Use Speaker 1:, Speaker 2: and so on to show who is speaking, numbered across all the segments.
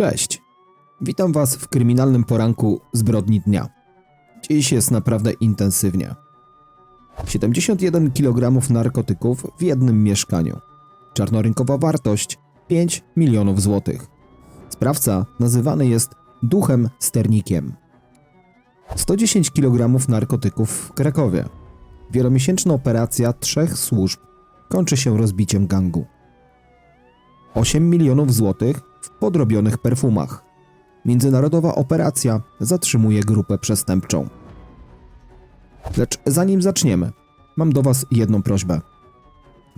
Speaker 1: Cześć. Witam Was w kryminalnym poranku zbrodni dnia. Dziś jest naprawdę intensywnie. 71 kg narkotyków w jednym mieszkaniu. Czarnorynkowa wartość 5 milionów złotych. Sprawca nazywany jest duchem sternikiem. 110 kg narkotyków w Krakowie. Wielomiesięczna operacja trzech służb kończy się rozbiciem gangu. 8 milionów złotych w podrobionych perfumach. Międzynarodowa operacja zatrzymuje grupę przestępczą. Lecz zanim zaczniemy, mam do Was jedną prośbę.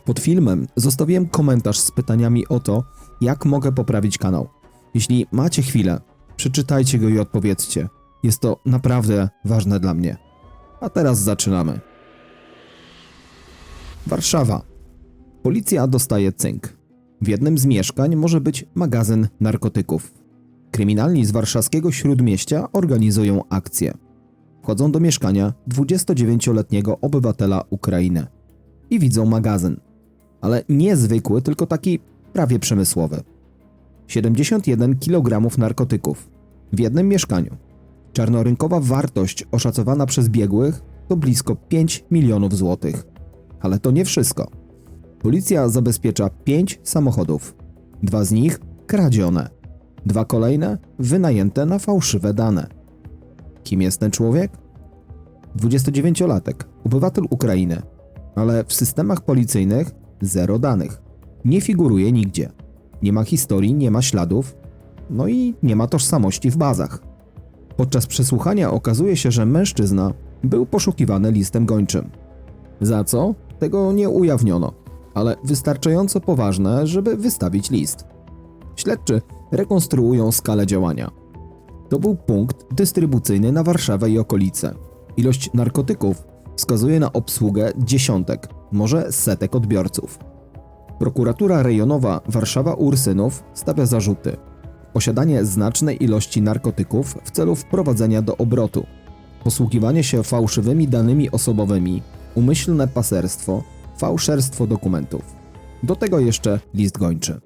Speaker 1: Pod filmem zostawiłem komentarz z pytaniami o to, jak mogę poprawić kanał. Jeśli macie chwilę, przeczytajcie go i odpowiedzcie. Jest to naprawdę ważne dla mnie. A teraz zaczynamy. Warszawa. Policja dostaje cynk. W jednym z mieszkań może być magazyn narkotyków. Kryminalni z warszawskiego śródmieścia organizują akcję. Wchodzą do mieszkania 29-letniego obywatela Ukrainy i widzą magazyn. Ale nie zwykły, tylko taki prawie przemysłowy. 71 kg narkotyków w jednym mieszkaniu. Czarnorynkowa wartość oszacowana przez biegłych to blisko 5 milionów złotych. Ale to nie wszystko. Policja zabezpiecza 5 samochodów. Dwa z nich kradzione. Dwa kolejne wynajęte na fałszywe dane. Kim jest ten człowiek? 29-latek, obywatel Ukrainy, ale w systemach policyjnych zero danych. Nie figuruje nigdzie. Nie ma historii, nie ma śladów, no i nie ma tożsamości w bazach. Podczas przesłuchania okazuje się, że mężczyzna był poszukiwany listem gończym. Za co? Tego nie ujawniono, ale wystarczająco poważne, żeby wystawić list. Śledczy rekonstruują skalę działania. To był punkt dystrybucyjny na Warszawę i okolice. Ilość narkotyków wskazuje na obsługę dziesiątek, może setek odbiorców. Prokuratura rejonowa Warszawa-Ursynów stawia zarzuty. Posiadanie znacznej ilości narkotyków w celu wprowadzenia do obrotu, posługiwanie się fałszywymi danymi osobowymi, umyślne paserstwo, fałszerstwo dokumentów. Do tego jeszcze list gończy.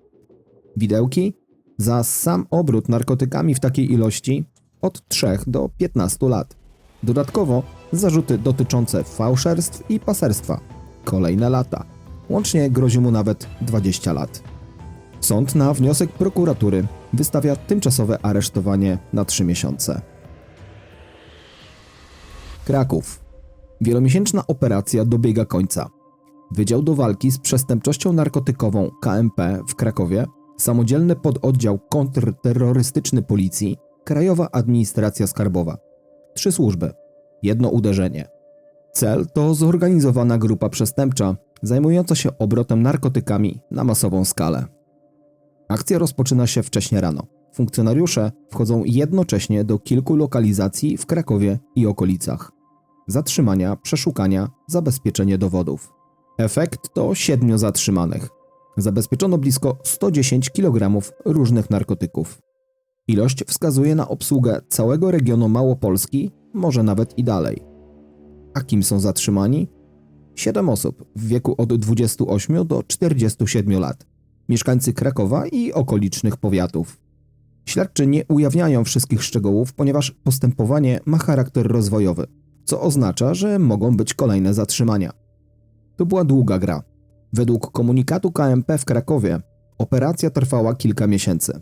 Speaker 1: Widełki? Za sam obrót narkotykami w takiej ilości od 3 do 15 lat. Dodatkowo zarzuty dotyczące fałszerstw i paserstwa. Kolejne lata. Łącznie grozi mu nawet 20 lat. Sąd na wniosek prokuratury wystawia tymczasowe aresztowanie na 3 miesiące. Kraków. Wielomiesięczna operacja dobiega końca. Wydział do walki z przestępczością narkotykową KMP w Krakowie, samodzielny pododdział kontrterrorystyczny policji, Krajowa Administracja Skarbowa. Trzy służby, jedno uderzenie. Cel to zorganizowana grupa przestępcza zajmująca się obrotem narkotykami na masową skalę. Akcja rozpoczyna się wcześnie rano. Funkcjonariusze wchodzą jednocześnie do kilku lokalizacji w Krakowie i okolicach. Zatrzymania, przeszukania, zabezpieczenie dowodów. Efekt to siedmiu zatrzymanych. Zabezpieczono blisko 110 kg różnych narkotyków. Ilość wskazuje na obsługę całego regionu Małopolski, może nawet i dalej. A kim są zatrzymani? Siedem osób w wieku od 28 do 47 lat, mieszkańcy Krakowa i okolicznych powiatów. Śledczy nie ujawniają wszystkich szczegółów, ponieważ postępowanie ma charakter rozwojowy, co oznacza, że mogą być kolejne zatrzymania. To była długa gra. Według komunikatu KMP w Krakowie operacja trwała kilka miesięcy.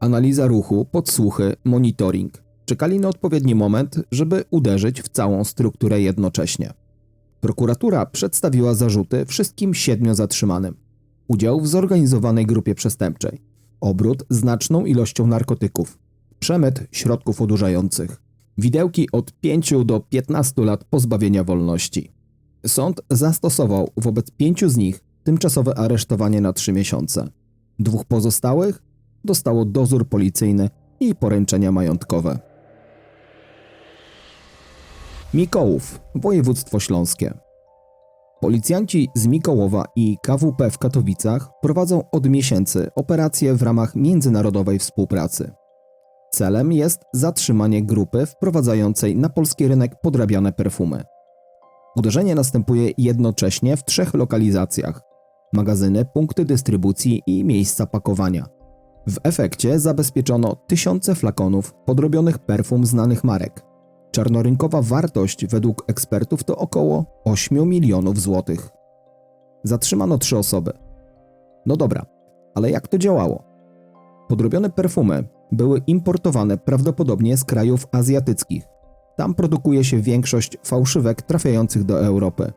Speaker 1: Analiza ruchu, podsłuchy, monitoring. Czekali na odpowiedni moment, żeby uderzyć w całą strukturę jednocześnie. Prokuratura przedstawiła zarzuty wszystkim siedmiu zatrzymanym. Udział w zorganizowanej grupie przestępczej, obrót znaczną ilością narkotyków, przemyt środków odurzających, widełki od 5 do 15 lat pozbawienia wolności. Sąd zastosował wobec pięciu z nich tymczasowe aresztowanie na trzy miesiące. Dwóch pozostałych dostało dozór policyjny i poręczenia majątkowe. Mikołów, województwo śląskie. Policjanci z Mikołowa i KWP w Katowicach prowadzą od miesięcy operacje w ramach międzynarodowej współpracy. Celem jest zatrzymanie grupy wprowadzającej na polski rynek podrabiane perfumy. Uderzenie następuje jednocześnie w trzech lokalizacjach: magazyny, punkty dystrybucji i miejsca pakowania. W efekcie zabezpieczono tysiące flakonów podrobionych perfum znanych marek. Czarnorynkowa wartość według ekspertów to około 8 milionów złotych. Zatrzymano trzy osoby. No dobra, ale jak to działało? Podrobione perfumy były importowane prawdopodobnie z krajów azjatyckich. Tam produkuje się większość fałszywek trafiających do Europy.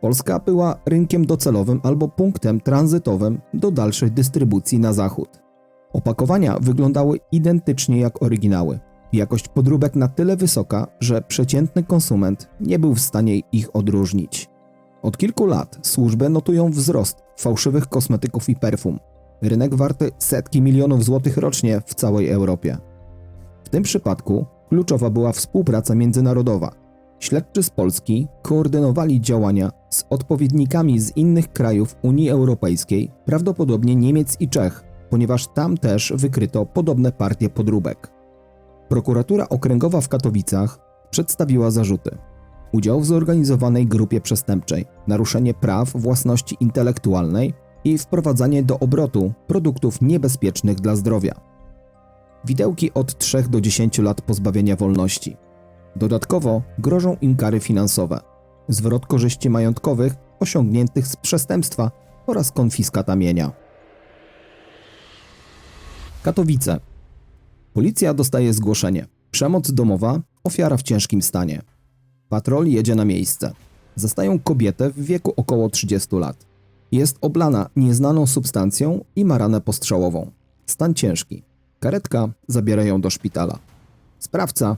Speaker 1: Polska była rynkiem docelowym albo punktem tranzytowym do dalszej dystrybucji na zachód. Opakowania wyglądały identycznie jak oryginały. Jakość podróbek na tyle wysoka, że przeciętny konsument nie był w stanie ich odróżnić. Od kilku lat służby notują wzrost fałszywych kosmetyków i perfum. Rynek warty setki milionów złotych rocznie w całej Europie. W tym przypadku kluczowa była współpraca międzynarodowa. Śledczy z Polski koordynowali działania z odpowiednikami z innych krajów Unii Europejskiej, prawdopodobnie Niemiec i Czech, ponieważ tam też wykryto podobne partie podróbek. Prokuratura Okręgowa w Katowicach przedstawiła zarzuty. Udział w zorganizowanej grupie przestępczej, naruszenie praw własności intelektualnej i wprowadzanie do obrotu produktów niebezpiecznych dla zdrowia. Widełki od 3 do 10 lat pozbawienia wolności. Dodatkowo grożą im kary finansowe, zwrot korzyści majątkowych osiągniętych z przestępstwa oraz konfiskata mienia. Katowice. Policja dostaje zgłoszenie. Przemoc domowa, ofiara w ciężkim stanie. Patrol jedzie na miejsce. Zastają kobietę w wieku około 30 lat. Jest oblana nieznaną substancją i ma ranę postrzałową. Stan ciężki. Karetka zabiera ją do szpitala. Sprawca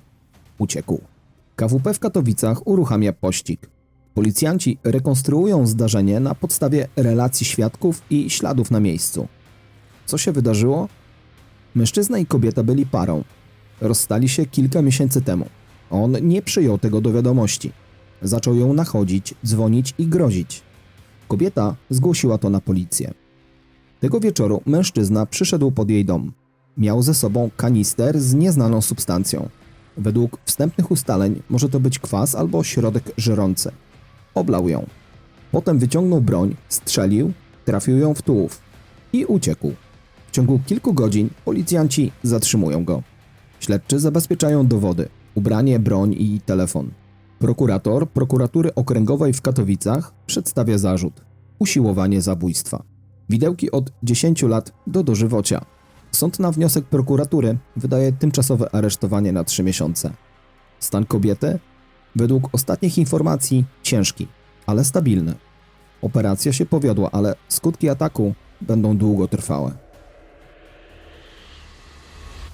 Speaker 1: uciekł. KWP w Katowicach uruchamia pościg. Policjanci rekonstruują zdarzenie na podstawie relacji świadków i śladów na miejscu. Co się wydarzyło? Mężczyzna i kobieta byli parą. Rozstali się kilka miesięcy temu. On nie przyjął tego do wiadomości. Zaczął ją nachodzić, dzwonić i grozić. Kobieta zgłosiła to na policję. Tego wieczoru mężczyzna przyszedł pod jej dom. Miał ze sobą kanister z nieznaną substancją. Według wstępnych ustaleń może to być kwas albo środek żerący. Oblał ją. Potem wyciągnął broń, strzelił, trafił ją w tułów i uciekł. W ciągu kilku godzin policjanci zatrzymują go. Śledczy zabezpieczają dowody, ubranie, broń i telefon. Prokurator prokuratury okręgowej w Katowicach przedstawia zarzut usiłowanie zabójstwa. Widełki od 10 lat do dożywocia. Sąd na wniosek prokuratury wydaje tymczasowe aresztowanie na 3 miesiące. Stan kobiety? Według ostatnich informacji ciężki, ale stabilny. Operacja się powiodła, ale skutki ataku będą długotrwałe.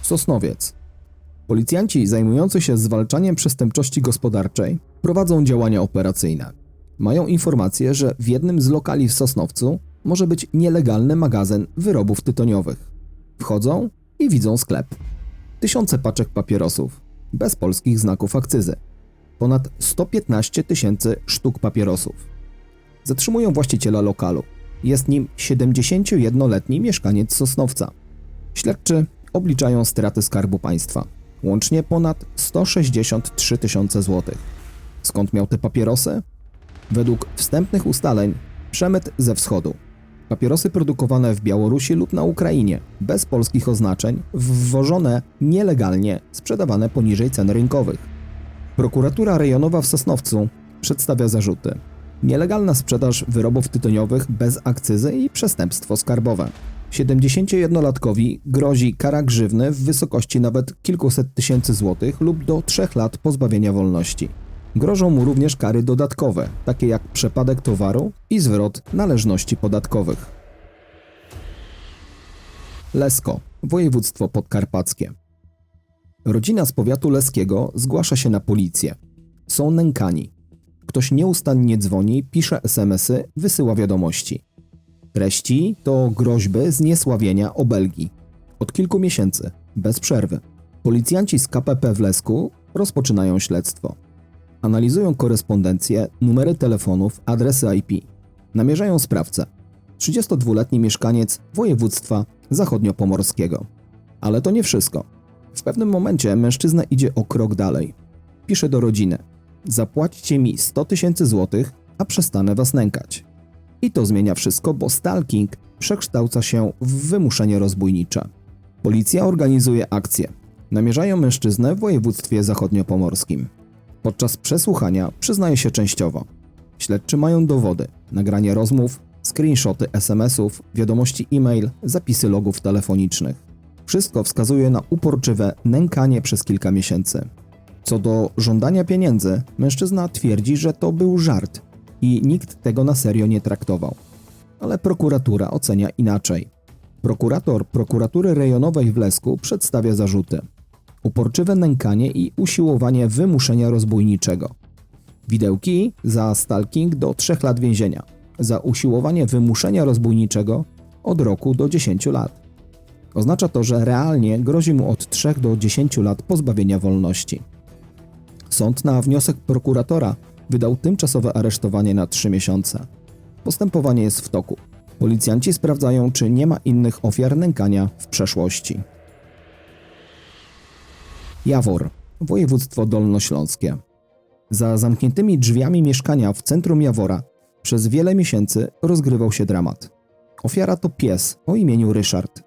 Speaker 1: Sosnowiec. Policjanci zajmujący się zwalczaniem przestępczości gospodarczej prowadzą działania operacyjne. Mają informację, że w jednym z lokali w Sosnowcu może być nielegalny magazyn wyrobów tytoniowych. Wchodzą i widzą sklep. Tysiące paczek papierosów, bez polskich znaków akcyzy. Ponad 115 tysięcy sztuk papierosów. Zatrzymują właściciela lokalu. Jest nim 71-letni mieszkaniec Sosnowca. Śledczy obliczają straty skarbu państwa. Łącznie ponad 163 tysiące złotych. Skąd miał te papierosy? Według wstępnych ustaleń przemyt ze wschodu. Papierosy produkowane w Białorusi lub na Ukrainie, bez polskich oznaczeń, wwożone nielegalnie, sprzedawane poniżej cen rynkowych. Prokuratura rejonowa w Sosnowcu przedstawia zarzuty. Nielegalna sprzedaż wyrobów tytoniowych bez akcyzy i przestępstwo skarbowe. 71-latkowi grozi kara grzywny w wysokości nawet kilkuset tysięcy złotych lub do trzech lat pozbawienia wolności. Grożą mu również kary dodatkowe, takie jak przepadek towaru i zwrot należności podatkowych. Lesko, województwo podkarpackie. Rodzina z powiatu leskiego zgłasza się na policję. Są nękani. Ktoś nieustannie dzwoni, pisze SMSy, wysyła wiadomości. Treści to groźby zniesławienia obelgi. Od kilku miesięcy, bez przerwy. Policjanci z KPP w Lesku rozpoczynają śledztwo. Analizują korespondencję, numery telefonów, adresy IP. Namierzają sprawcę. 32-letni mieszkaniec województwa zachodniopomorskiego. Ale to nie wszystko. W pewnym momencie mężczyzna idzie o krok dalej. Pisze do rodziny: Zapłaćcie mi 100 tysięcy złotych, a przestanę was nękać. I to zmienia wszystko, bo stalking przekształca się w wymuszenie rozbójnicze. Policja organizuje akcję. Namierzają mężczyznę w województwie zachodniopomorskim. Podczas przesłuchania przyznaje się częściowo. Śledczy mają dowody, nagranie rozmów, screenshoty SMS-ów, wiadomości e-mail, zapisy logów telefonicznych. Wszystko wskazuje na uporczywe nękanie przez kilka miesięcy. Co do żądania pieniędzy, mężczyzna twierdzi, że to był żart i nikt tego na serio nie traktował. Ale prokuratura ocenia inaczej. Prokurator prokuratury rejonowej w Lesku przedstawia zarzuty: uporczywe nękanie i usiłowanie wymuszenia rozbójniczego. Widełki za stalking do 3 lat więzienia, za usiłowanie wymuszenia rozbójniczego od roku do 10 lat. Oznacza to, że realnie grozi mu od 3 do 10 lat pozbawienia wolności. Sąd na wniosek prokuratora wydał tymczasowe aresztowanie na 3 miesiące. Postępowanie jest w toku. Policjanci sprawdzają, czy nie ma innych ofiar nękania w przeszłości. Jawor, województwo dolnośląskie. Za zamkniętymi drzwiami mieszkania w centrum Jawora przez wiele miesięcy rozgrywał się dramat. Ofiara to pies o imieniu Ryszard.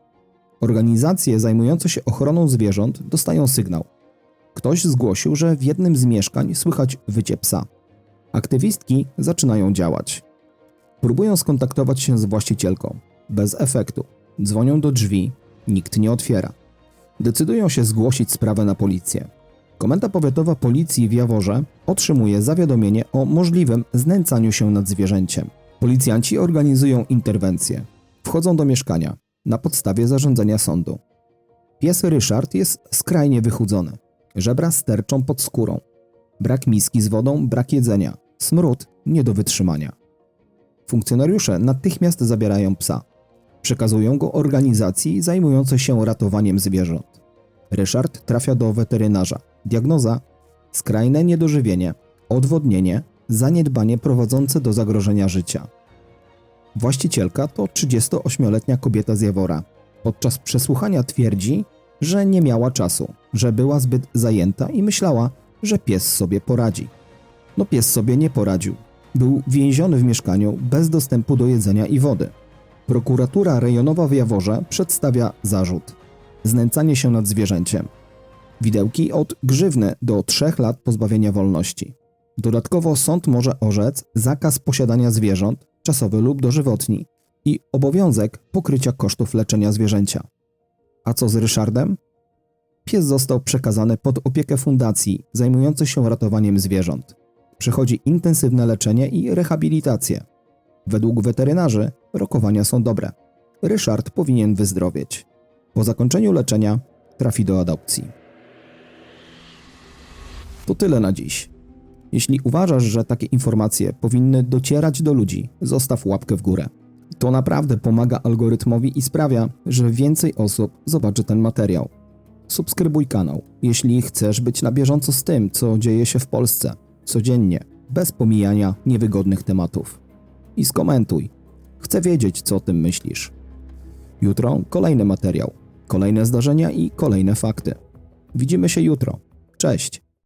Speaker 1: Organizacje zajmujące się ochroną zwierząt dostają sygnał. Ktoś zgłosił, że w jednym z mieszkań słychać wycie psa. Aktywistki zaczynają działać. Próbują skontaktować się z właścicielką. Bez efektu. Dzwonią do drzwi, nikt nie otwiera. Decydują się zgłosić sprawę na policję. Komenda Powiatowa Policji w Jaworze otrzymuje zawiadomienie o możliwym znęcaniu się nad zwierzęciem. Policjanci organizują interwencję. Wchodzą do mieszkania na podstawie zarządzenia sądu. Pies Ryszard jest skrajnie wychudzony. Żebra sterczą pod skórą. Brak miski z wodą, brak jedzenia. Smród nie do wytrzymania. Funkcjonariusze natychmiast zabierają psa. Przekazują go organizacji zajmującej się ratowaniem zwierząt. Ryszard trafia do weterynarza. Diagnoza: skrajne niedożywienie, odwodnienie, zaniedbanie prowadzące do zagrożenia życia. Właścicielka to 38-letnia kobieta z Jawora. Podczas przesłuchania twierdzi, że nie miała czasu, że była zbyt zajęta i myślała, że pies sobie poradzi. No pies sobie nie poradził. Był więziony w mieszkaniu bez dostępu do jedzenia i wody. Prokuratura rejonowa w Jaworze przedstawia zarzut: znęcanie się nad zwierzęciem. Widełki od grzywny do 3 lat pozbawienia wolności. Dodatkowo sąd może orzec zakaz posiadania zwierząt, czasowy lub dożywotni, i obowiązek pokrycia kosztów leczenia zwierzęcia. A co z Ryszardem? Pies został przekazany pod opiekę fundacji zajmującej się ratowaniem zwierząt. Przechodzi intensywne leczenie i rehabilitację. Według weterynarzy rokowania są dobre. Ryszard powinien wyzdrowieć. Po zakończeniu leczenia trafi do adopcji. To tyle na dziś. Jeśli uważasz, że takie informacje powinny docierać do ludzi, zostaw łapkę w górę. To naprawdę pomaga algorytmowi i sprawia, że więcej osób zobaczy ten materiał. Subskrybuj kanał, jeśli chcesz być na bieżąco z tym, co dzieje się w Polsce, codziennie, bez pomijania niewygodnych tematów. I skomentuj. Chcę wiedzieć, co o tym myślisz. Jutro kolejny materiał, kolejne zdarzenia i kolejne fakty. Widzimy się jutro. Cześć.